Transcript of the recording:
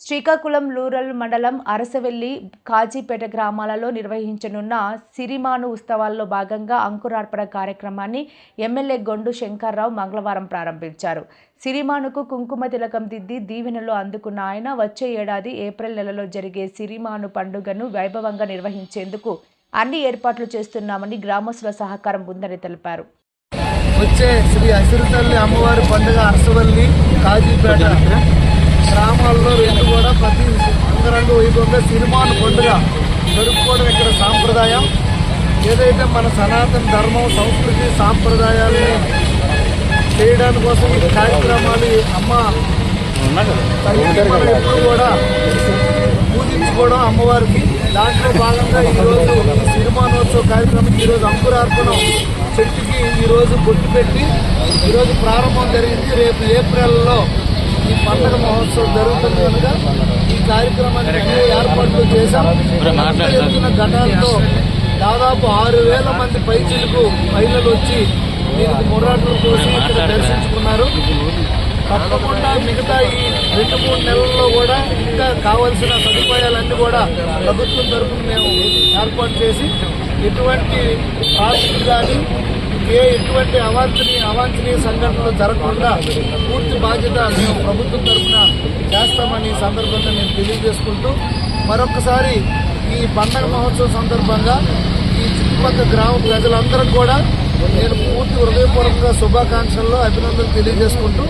Srikakulam rural మండలం అరసవెల్లి కాజీపేట గ్రామాలలో నిర్వహించనున్న సిరిమాను ఉత్సవాల్లో భాగంగా అంకురార్పణ కార్యక్రమాన్ని ఎమ్మెల్యే గొండు శంకర్రావు మంగళవారం ప్రారంభించారు. సిరిమానుకు కుంకుమ తిలకం దిద్ది దీవెనలు అందుకున్న ఆయన వచ్చే ఏడాది ఏప్రిల్ నెలలో జరిగే సిరిమాను పండుగను వైభవంగా నిర్వహించేందుకు అన్ని ఏర్పాట్లు చేస్తున్నామని గ్రామస్తుల సహకారం ఉందని తెలిపారు. వచ్చే శ్రీ అసిరితల్లి అమ్మవారి పండుగ అరసవల్లి కాజీపేట. గ్రామాల్లో రెండు కూడా ప్రతి అంగరంగ వైభవంగా సినిమాను పండుగ జరుపుకోవడం ఇక్కడ సాంప్రదాయం. ఏదైతే మన సనాతన ధర్మం సంస్కృతి సాంప్రదాయాలను చేయడానికి కోసం ఈ కార్యక్రమాలు అమ్మ తల్లిని ఎప్పుడు కూడా పూజించుకోవడం అమ్మవారికి. దాంట్లో భాగంగా ఈరోజు ఈ సిరిమానోత్సవ కార్యక్రమం ఈరోజు అంకురార్పణం చెట్టుకి ఈరోజు బొట్టు పెట్టి ఈరోజు ప్రారంభం జరిగింది. రేపు ఏప్రిల్లో ఈ పండగ మహోత్సవం జరుగుతుంది కనుక ఈ కార్యక్రమానికి అన్ని ఏర్పాట్లు చేశాం. ఎత్తున ఘటాలతో దాదాపు ఆరు వేల మంది పైచిలకు మహిళలు వచ్చి దీనికి మురాట్లు కోసి ఇక్కడ దర్శించుకున్నారు. తప్పకుండా మిగతా ఈ రెండు మూడు నెలల్లో కూడా ఇంకా కావలసిన సదుపాయాలన్నీ కూడా ప్రభుత్వం తరఫున మేము ఏర్పాటు చేసి ఎటువంటి ట్రాఫిక్ కానీ ఏ ఎటువంటి అవాంఛనీయ అవాంఛనీయ సంఘటనలు జరగకుండా పూర్తి బాధ్యత మేము ప్రభుత్వం తరఫున చేస్తామని ఈ సందర్భంగా నేను తెలియజేసుకుంటూ మరొకసారి ఈ పండగ మహోత్సవం సందర్భంగా ఈ చుట్టుపక్కల గ్రామ ప్రజలందరూ కూడా నేను పూర్తి హృదయపూర్వకంగా శుభాకాంక్షల్లో అభినందనలు తెలియజేసుకుంటూ